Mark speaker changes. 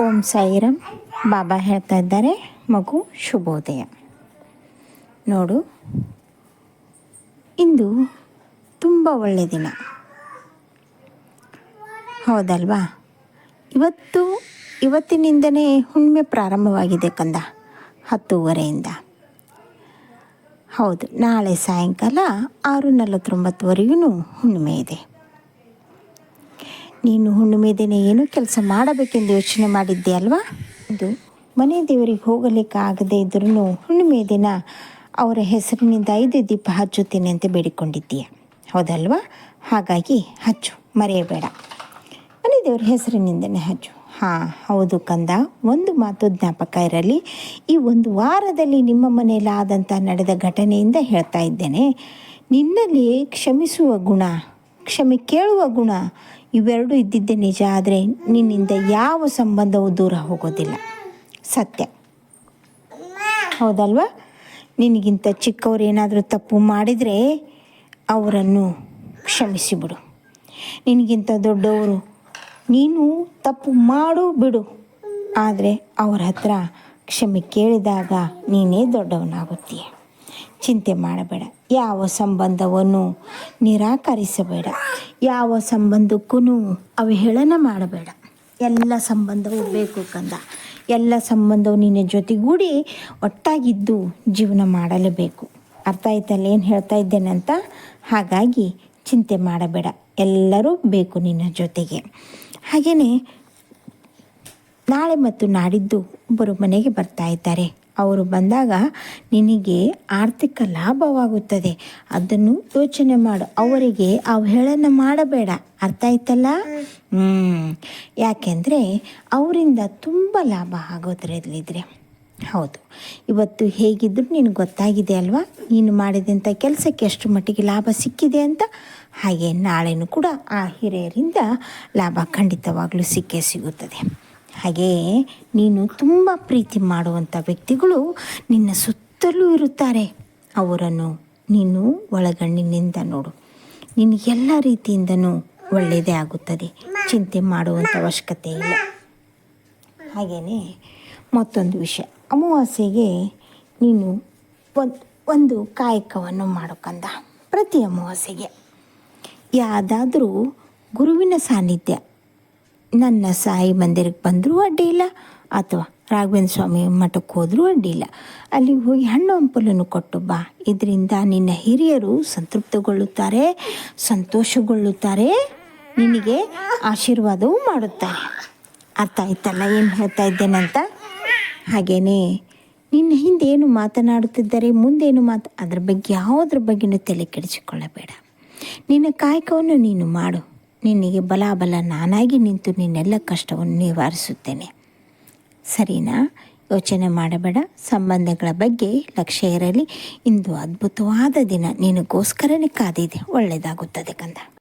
Speaker 1: ಓಂ ಸಾಯಿರಾಮ್ ಬಾಬಾ ಹೇಳ್ತಾ ಇದ್ದಾರೆ, ಮಗು ಶುಭೋದಯ. ನೋಡು, ಇಂದು ತುಂಬ ಒಳ್ಳೆಯ ದಿನ. ಹೌದಲ್ವಾ? ಇವತ್ತು, ಇವತ್ತಿನಿಂದನೇ ಹುಣ್ಣಿಮೆ ಪ್ರಾರಂಭವಾಗಿದೆ ಕಂದ, ಹತ್ತೂವರೆಯಿಂದ. ಹೌದು, ನಾಳೆ ಸಾಯಂಕಾಲ ಆರು ನಲವತ್ತೊಂಬತ್ತುವರೆಗೂ ಹುಣ್ಣಿಮೆ ಇದೆ. ನೀನು ಹುಣ್ಣಿಮೆ ದಿನ ಏನು ಕೆಲಸ ಮಾಡಬೇಕೆಂದು ಯೋಚನೆ ಮಾಡಿದ್ದೆ ಅಲ್ವಾ? ಇದು ಮನೆ ದೇವರಿಗೆ ಹೋಗಲಿಕ್ಕೆ ಆಗದೇ ಇದ್ರೂ ಹುಣ್ಣಿಮೆ ದಿನ ಅವರ ಹೆಸರಿನಿಂದ ಐದು ದೀಪ ಹಚ್ಚುತ್ತೇನೆ ಅಂತ ಬೇಡಿಕೊಂಡಿದ್ದೀಯ. ಹೌದಲ್ವಾ? ಹಾಗಾಗಿ ಹಚ್ಚು, ಮರೆಯಬೇಡ. ಮನೆ ದೇವರ ಹೆಸರಿನಿಂದನೇ ಹಚ್ಚು. ಹಾಂ, ಹೌದು ಕಂದ. ಒಂದು ಮಾತು ಜ್ಞಾಪಕ ಇರಲಿ. ಈ ಒಂದು ವಾರದಲ್ಲಿ ನಿಮ್ಮ ಮನೆಯಲ್ಲಿ ಆದಂಥ ನಡೆದ ಘಟನೆಯಿಂದ ಹೇಳ್ತಾ ಇದ್ದೇನೆ. ನಿನ್ನಲ್ಲಿ ಕ್ಷಮಿಸುವ ಗುಣ ಕ್ಷಮೆ ಕೇಳುವ ಗುಣ ಇವೆರಡೂ ಇದ್ದಿದ್ದೇ ನಿಜ, ಆದರೆ ನಿನ್ನಿಂದ ಯಾವ ಸಂಬಂಧವೂ ದೂರ ಹೋಗೋದಿಲ್ಲ. ಸತ್ಯ. ಹೌದಲ್ವಾ? ನಿನಗಿಂತ ಚಿಕ್ಕವರು ಏನಾದರೂ ತಪ್ಪು ಮಾಡಿದರೆ ಅವರನ್ನು ಕ್ಷಮಿಸಿಬಿಡು ನಿನಗಿಂತ ದೊಡ್ಡವರು ನೀನು ತಪ್ಪು ಮಾಡು ಬಿಡು. ಆದರೆ ಅವರ ಹತ್ರ ಕ್ಷಮೆ ಕೇಳಿದಾಗ ನೀನೇ ದೊಡ್ಡವನಾಗುತ್ತೀಯ. ಚಿಂತೆ ಮಾಡಬೇಡ. ಯಾವ ಸಂಬಂಧವನ್ನು ನಿರಾಕರಿಸಬೇಡ. ಯಾವ ಸಂಬಂಧಕ್ಕೂ ಅವಹೇಳನ ಮಾಡಬೇಡ. ಎಲ್ಲ ಸಂಬಂಧವೂ ಬೇಕು ಕಂದ. ಎಲ್ಲ ಸಂಬಂಧವು ನಿನ್ನ ಜೊತೆಗೂಡಿ ಒಟ್ಟಾಗಿದ್ದು ಜೀವನ ಮಾಡಲೇಬೇಕು. ಅರ್ಥ ಆಯ್ತಲ್ಲ ಏನು ಹೇಳ್ತಾ ಇದ್ದೇನೆ ಅಂತ? ಹಾಗಾಗಿ ಚಿಂತೆ ಮಾಡಬೇಡ. ಎಲ್ಲರೂ ಬೇಕು ನಿನ್ನ ಜೊತೆಗೆ. ಹಾಗೆಯೇ ನಾಳೆ ಮತ್ತು ನಾಡಿದ್ದು ಒಬ್ಬರು ಮನೆಗೆ ಬರ್ತಾ ಇದ್ದಾರೆ. ಅವರು ಬಂದಾಗ ನಿನಗೆ ಆರ್ಥಿಕ ಲಾಭವಾಗುತ್ತದೆ. ಅದನ್ನು ಯೋಚನೆ ಮಾಡು. ಅವರಿಗೆ ಅವಹೇಳನ ಮಾಡಬೇಡ. ಅರ್ಥ ಆಯ್ತಲ್ಲ? ಯಾಕೆಂದರೆ ಅವರಿಂದ ತುಂಬ ಲಾಭ ಆಗೋದ್ರಲ್ಲಿದ್ರೆ. ಹೌದು. ಇವತ್ತು ಹೇಗಿದ್ದರೂ ನಿನಗೆ ಗೊತ್ತಾಗಿದೆ ಅಲ್ವಾ? ನೀನು ಮಾಡಿದಂಥ ಕೆಲಸಕ್ಕೆ ಎಷ್ಟು ಮಟ್ಟಿಗೆ ಲಾಭ ಸಿಕ್ಕಿದೆ ಅಂತ? ಹಾಗೆ ನಾಳೆನೂ ಕೂಡ ಆ ಹಿರಿಯರಿಂದ ಲಾಭ ಖಂಡಿತವಾಗಲೂ ಸಿಕ್ಕೇ ಸಿಗುತ್ತದೆ. ಹಾಗೆಯೇ ನೀನು ತುಂಬ ಪ್ರೀತಿ ಮಾಡುವಂಥ ವ್ಯಕ್ತಿಗಳು ನಿನ್ನ ಸುತ್ತಲೂ ಇರುತ್ತಾರೆ. ಅವರನ್ನು ನೀನು ಒಳಗಣ್ಣಿನಿಂದ ನೋಡು. ನಿನಗೆಲ್ಲ ರೀತಿಯಿಂದನೂ ಒಳ್ಳೆಯದೇ ಆಗುತ್ತದೆ. ಚಿಂತೆ ಮಾಡುವಂಥ ಅವಶ್ಯಕತೆ ಇಲ್ಲ. ಹಾಗೆಯೇ ಮತ್ತೊಂದು ವಿಷಯ. ಅಮಾವಾಸ್ಯೆಗೆ ನೀನು ಒಂದು ಒಂದು ಕಾಯಕವನ್ನು ಮಾಡೋಕಂದ ಪ್ರತಿ ಅಮಾವಾಸ್ಯೆಗೆ. ಯಾವುದಾದ್ರೂ ಗುರುವಿನ ಸಾನ್ನಿಧ್ಯ. ನನ್ನ ಸಾಯಿ ಮಂದಿರಕ್ಕೆ ಬಂದರೂ ಅಡ್ಡಿ ಇಲ್ಲ. ಅಥವಾ ರಾಘವೇಂದ್ರ ಸ್ವಾಮಿ ಮಠಕ್ಕೆ ಹೋದರೂ ಅಡ್ಡಿಲ್ಲ ಅಲ್ಲಿ ಹೋಗಿ ಹಣ್ಣು ಹಂಪಲನ್ನು ಕೊಟ್ಟು ಬಾ. ಇದರಿಂದ ನಿನ್ನ ಹಿರಿಯರು ಸಂತೃಪ್ತಗೊಳ್ಳುತ್ತಾರೆ, ಸಂತೋಷಗೊಳ್ಳುತ್ತಾರೆ, ನಿನಗೆ ಆಶೀರ್ವಾದವೂ ಮಾಡುತ್ತಾರೆ. ಅರ್ಥ ಆಯ್ತಲ್ಲ? ಏನು ಹೇಳ್ತಾ ಇದ್ದೇನಂತ? ಹಾಗೆಯೇ ನಿನ್ನ ಹಿಂದೆ ಏನು ಮಾತನಾಡುತ್ತಿದ್ದಾರೆ, ಮುಂದೇನು ಮಾತು, ಅದ್ರ ಬಗ್ಗೆ ಯಾವುದ್ರ ಬಗ್ಗೆನೂ ತಲೆ ಕೆಡಿಸಿಕೊಳ್ಳಬೇಡ. ನಿನ್ನ ಕಾಯಕವನ್ನು ನೀನು ಮಾಡು. ನಿನಗೆ ಬಲಾಬಲ ನಾನಾಗಿ ನಿಂತು ನಿನ್ನೆಲ್ಲ ಕಷ್ಟವನ್ನು ನಿವಾರಿಸುತ್ತೇನೆ. ಸರಿನಾ? ಯೋಚನೆ ಮಾಡಬೇಡ. ಸಂಬಂಧಗಳ ಬಗ್ಗೆ ಲಕ್ಷ್ಯ ಇರಲಿ. ಇಂದು ಅದ್ಭುತವಾದ ದಿನ. ನಿನಗೋಸ್ಕರನೇ ಕಾದಿದೆ. ಒಳ್ಳೆಯದಾಗುತ್ತದೆ ಕಂದ.